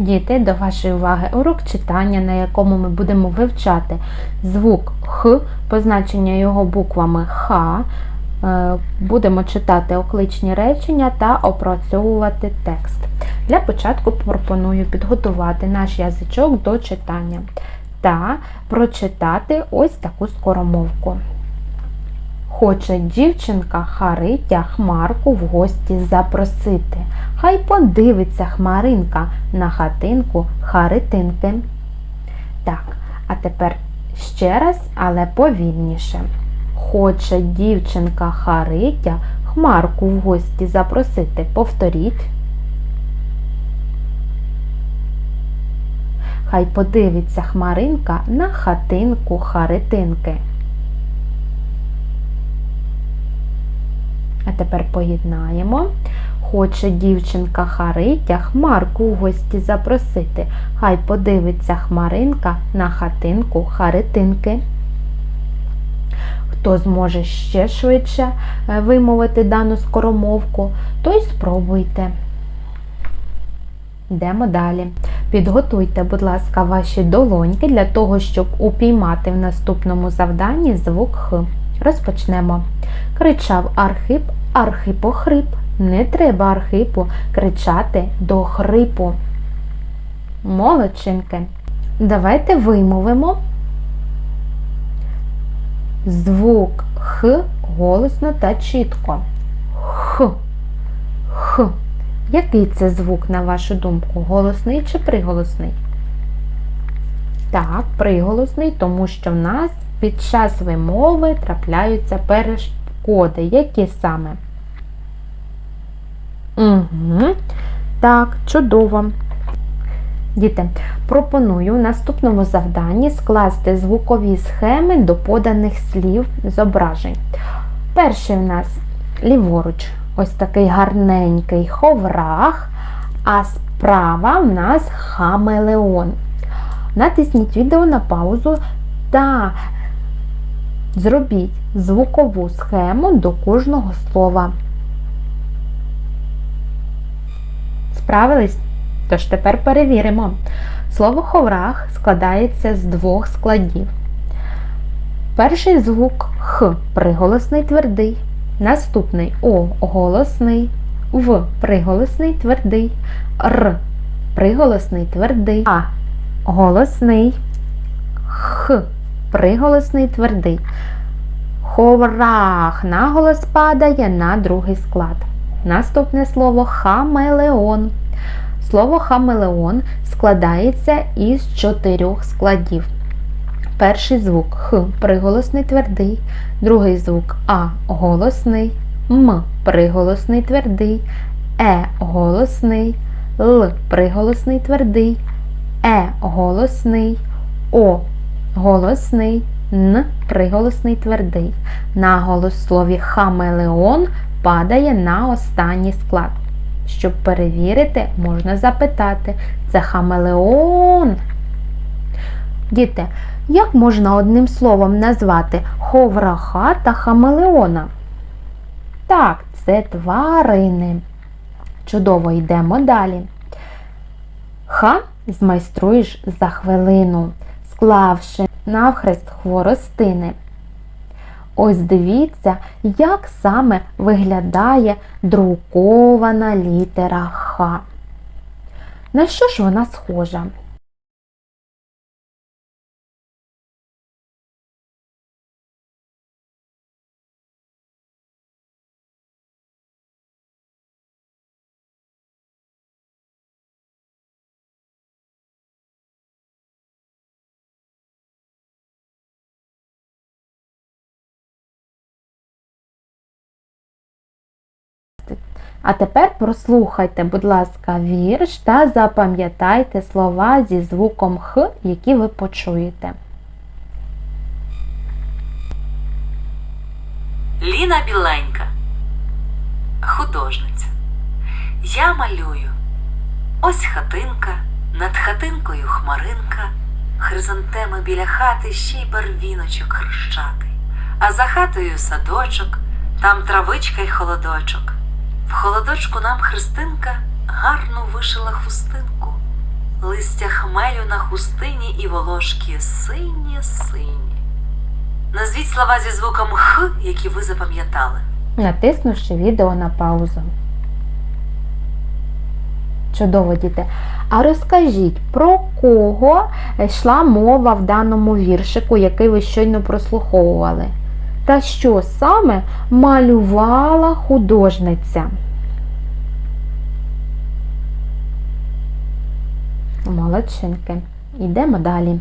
Діти, до вашої уваги урок читання, на якому ми будемо вивчати звук Х, позначення його буквами Х. Е, Будемо читати окличні речення та опрацьовувати текст. Для початку пропоную підготувати наш язичок до читання та прочитати ось таку скоромовку. Хоче дівчинка Харитя Хмарку в гості запросити. Хай подивиться Хмаринка на хатинку Харитинки. Так, а тепер ще раз, але повільніше. Хоче дівчинка Харитя Хмарку в гості запросити. Повторіть. Хай подивиться Хмаринка на хатинку Харитинки. А тепер поєднаємо. Хоче дівчинка Харитя Хмарку в гості запросити. Хай подивиться Хмаринка на хатинку Харитинки. Хто зможе ще швидше е, вимовити дану скоромовку, той спробуйте. Йдемо далі. Підготуйте, будь ласка, ваші долоньки для того, щоб упіймати в наступному завданні звук Х. Розпочнемо. Кричав Архип, Архипо хрип. Не треба Архипу кричати до хрипу. Молодчинки. Давайте вимовимо звук Х голосно та чітко. Х. Х. Який це звук, на вашу думку? Голосний чи приголосний? Так, приголосний, тому що в нас під час вимови трапляються перешкоди. Які саме? Угу. Так, чудово. Діти, пропоную в наступному завданні скласти звукові схеми до поданих слів зображень. Перший в нас ліворуч, ось такий гарненький ховрах, а справа в нас хамелеон. Натисніть відео на паузу та зробіть звукову схему до кожного слова. Справились? Тож тепер перевіримо. Слово ховрах складається з двох складів. Перший звук Х приголосний твердий. Наступний О голосний, В приголосний твердий, Р приголосний твердий, А голосний, Х приголосний твердий. Ховрах наголос падає на другий склад. Наступне слово хамелеон. Слово хамелеон складається із чотирьох складів. Перший звук Х приголосний твердий, другий звук А голосний, М приголосний твердий, Е голосний, Л приголосний твердий, Е голосний, О голосний, Н приголосний твердий. Наголос в слові хамелеон падає на останній склад. Щоб перевірити, можна запитати, це хамелеон. Діти, як можна одним словом назвати ховраха та хамелеона? Так, це тварини. Чудово йдемо далі. Ха змайструєш за хвилину, склавши навхрест хворостини. Ось дивіться, як саме виглядає друкована літера Х. На що ж вона схожа? А тепер прослухайте, будь ласка, вірш та запам'ятайте слова зі звуком Х, які ви почуєте. Ліна Біленька, художниця. Я малюю. Ось хатинка, над хатинкою хмаринка, хризантеми біля хати ще й барвіночок хрещатий, а за хатою садочок, там травичка й холодочок. В холодочку нам Христинка гарну вишила хустинку. листя хмелю на хустині і волошки сині сині. Назвіть слова зі звуком Х, які ви запам'ятали. натиснувши відео на паузу. Чудово, діти. А розкажіть, про кого йшла мова в даному віршику, який ви щойно прослуховували? Та що саме малювала художниця? Молодчинки. Йдемо далі.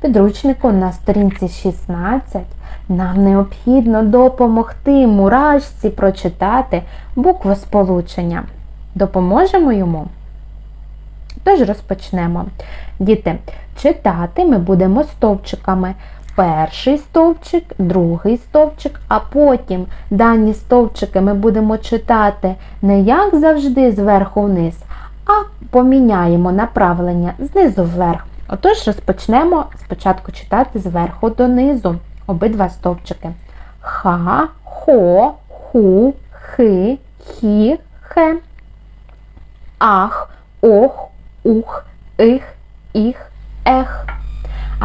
Підручнику на сторінці 16 нам необхідно допомогти мурашці прочитати буквосполучення. Допоможемо йому? Тож розпочнемо. Діти, читати ми будемо стовпчиками. Перший стовпчик, другий стовпчик, а потім дані стовпчики ми будемо читати не як завжди зверху вниз, а поміняємо направлення знизу вверх. Отож розпочнемо спочатку читати зверху донизу обидва стовпчики. Ха, хо, ху, хи, хі, хе. Ах, ох, ух, их, їх, ех.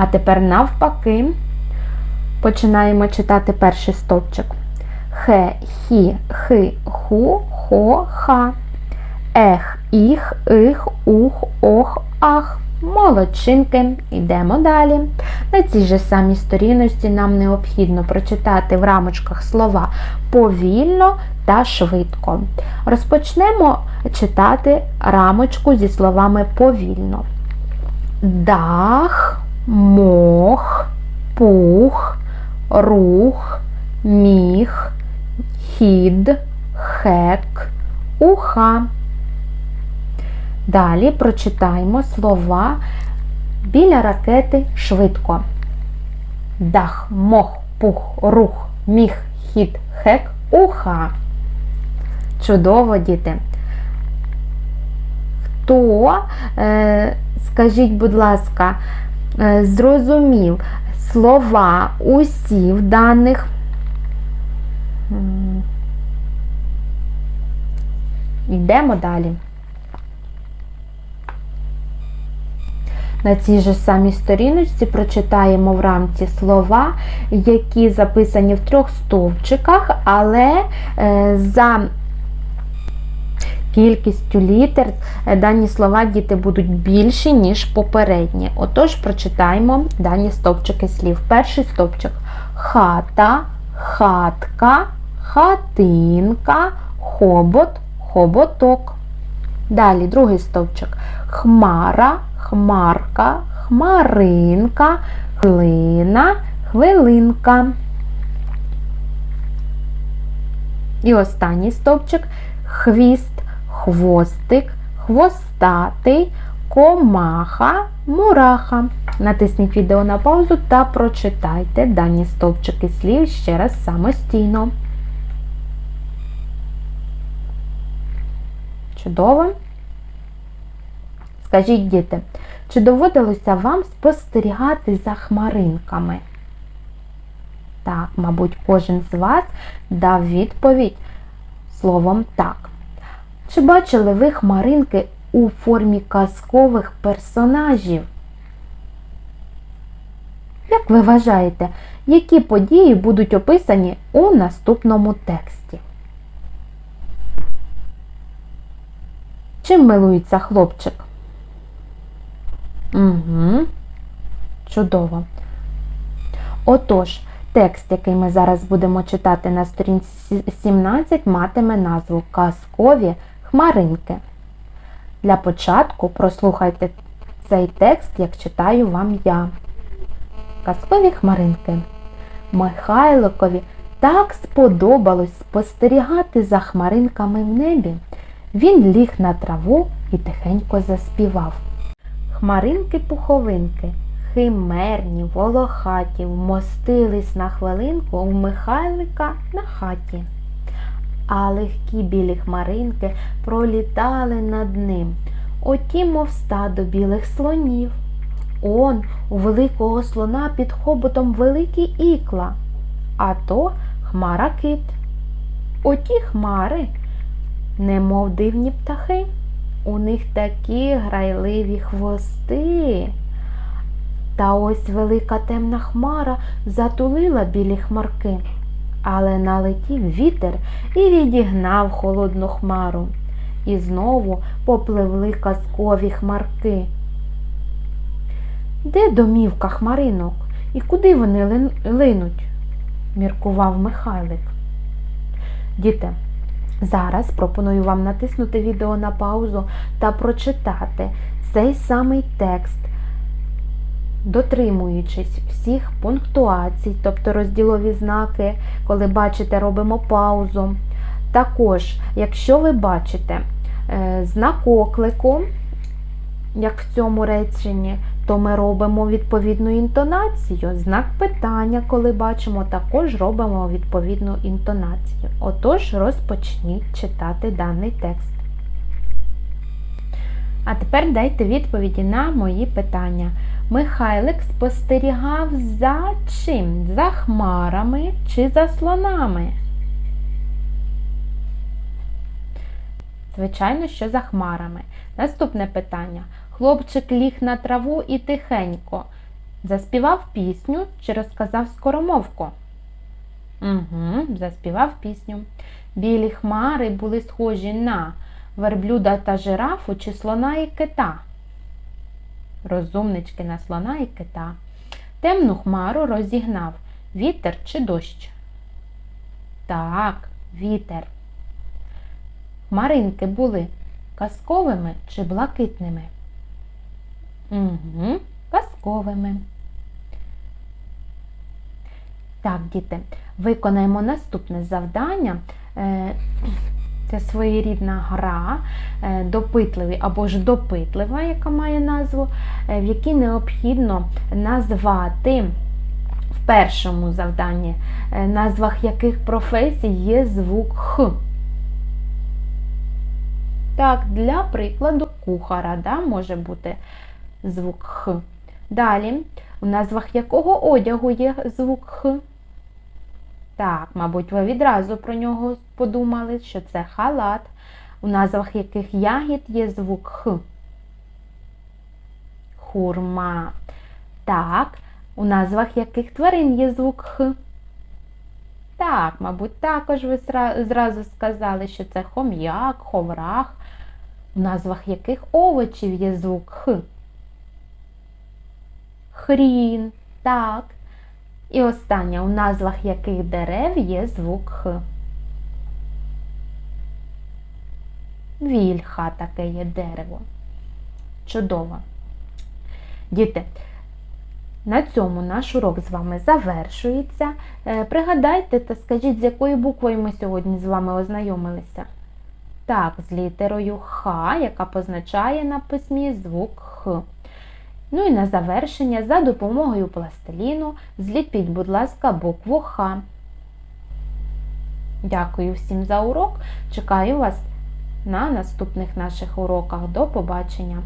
А тепер навпаки починаємо читати перший стовпчик. Хе, хі, хи, ху, хо, ха. Ех, іх, их, ух, ох, ах. Молодчинки, йдемо далі. На цій же самій сторіночці нам необхідно прочитати в рамочках слова повільно та швидко. Розпочнемо читати рамочку зі словами повільно. Дах, мох, пух, рух, міх, хід, хек, уха. Далі прочитаємо слова біля ракети швидко. Дах, мох, пух, рух, міх, хід, хек, уха. Чудово, діти. Хто, е, скажіть, будь ласка, зрозумів слова усі в даних. Йдемо далі. На цій же самій сторіночці прочитаємо в рамці слова, які записані в трьох стовпчиках, але е, за кількістю літер е, дані слова діти будуть більші, ніж попередні. Отож, прочитаємо дані стовпчики слів. Перший стовпчик хата, хатка, хатинка, хобот, хоботок. Далі другий стовпчик хмара, хмарка, хмаринка, хвилина, хвилинка. І останній стовпчик хвіст, хвостик, хвостатий, комаха, мураха. Натисніть відео на паузу та прочитайте дані стовпчики слів ще раз самостійно. Чудово. Скажіть, діти, чи доводилося вам спостерігати за хмаринками? Так, мабуть, кожен з вас дав відповідь словом так. Чи бачили ви хмаринки у формі казкових персонажів? Як ви вважаєте, які події будуть описані у наступному тексті? Чим милується хлопчик? Угу. Чудово. Отож, текст, який ми зараз будемо читати на сторінці 17, матиме назву Казкові хмаринки. Для початку прослухайте цей текст, як читаю вам я. Казкові хмаринки. Михайликові так сподобалось спостерігати за хмаринками в небі. Він ліг на траву і тихенько заспівав. Хмаринки-пуховинки, химерні, волохаті, вмостились на хвилинку в Михайлика на хаті. А легкі білі хмаринки пролітали над ним, оті, мов стадо білих слонів. Он у великого слона під хоботом великі ікла, а то хмара кит. Оті хмари, немов дивні птахи. У них такі грайливі хвости. Та ось велика темна хмара затулила білі хмарки, але налетів вітер і відігнав холодну хмару. І знову попливли казкові хмарки. Де домівка хмаринок і куди вони линуть? міркував Михайлик. Діти, зараз пропоную вам натиснути відео на паузу та прочитати цей самий текст, дотримуючись всіх пунктуацій, тобто розділові знаки, коли бачите, робимо паузу. Також, якщо ви бачите е, знак оклику, як в цьому реченні, то ми робимо відповідну інтонацію. Знак питання, коли бачимо, також робимо відповідну інтонацію. Отож, розпочніть читати даний текст. А тепер дайте відповіді на мої питання. Михайлик спостерігав за чим? За хмарами чи за слонами? Звичайно, що за хмарами. Наступне питання. Хлопчик ліг на траву і тихенько. Заспівав пісню чи розказав скоромовку? Угу, заспівав пісню. Білі хмари були схожі на верблюда та жирафу чи слона і кита. Розумнички на слона і кита. Темну хмару розігнав вітер чи дощ. Так, вітер. Хмаринки були казковими чи блакитними? Угу, казковими. Так, діти, виконаємо наступне завдання. Це своєрідна гра, е, допитливий або ж допитлива, яка має назву, е, в якій необхідно назвати в першому завданні, е, назвах яких професій є звук Х. Так, для прикладу, кухара да, може бути звук Х. Далі, у назвах якого одягу є звук Х? Так, мабуть, ви відразу про нього подумали, що це халат, у назвах яких ягід є звук Х. Хурма. Так, у назвах яких тварин є звук Х. Так, мабуть, також ви зразу сказали, що це хом'як, ховрах, у назвах яких овочів є звук Х. Хрін, так. І останнє, у назвах яких дерев є звук Х. Вільха таке є дерево. Чудово. Діти, на цьому наш урок з вами завершується. Е, Пригадайте та скажіть, з якою буквою ми сьогодні з вами ознайомилися. Так, з літерою Х, яка позначає на письмі звук Х. Ну і на завершення, за допомогою пластиліну, зліпіть, будь ласка, букву Х. Дякую всім за урок. Чекаю вас на наступних наших уроках. До побачення!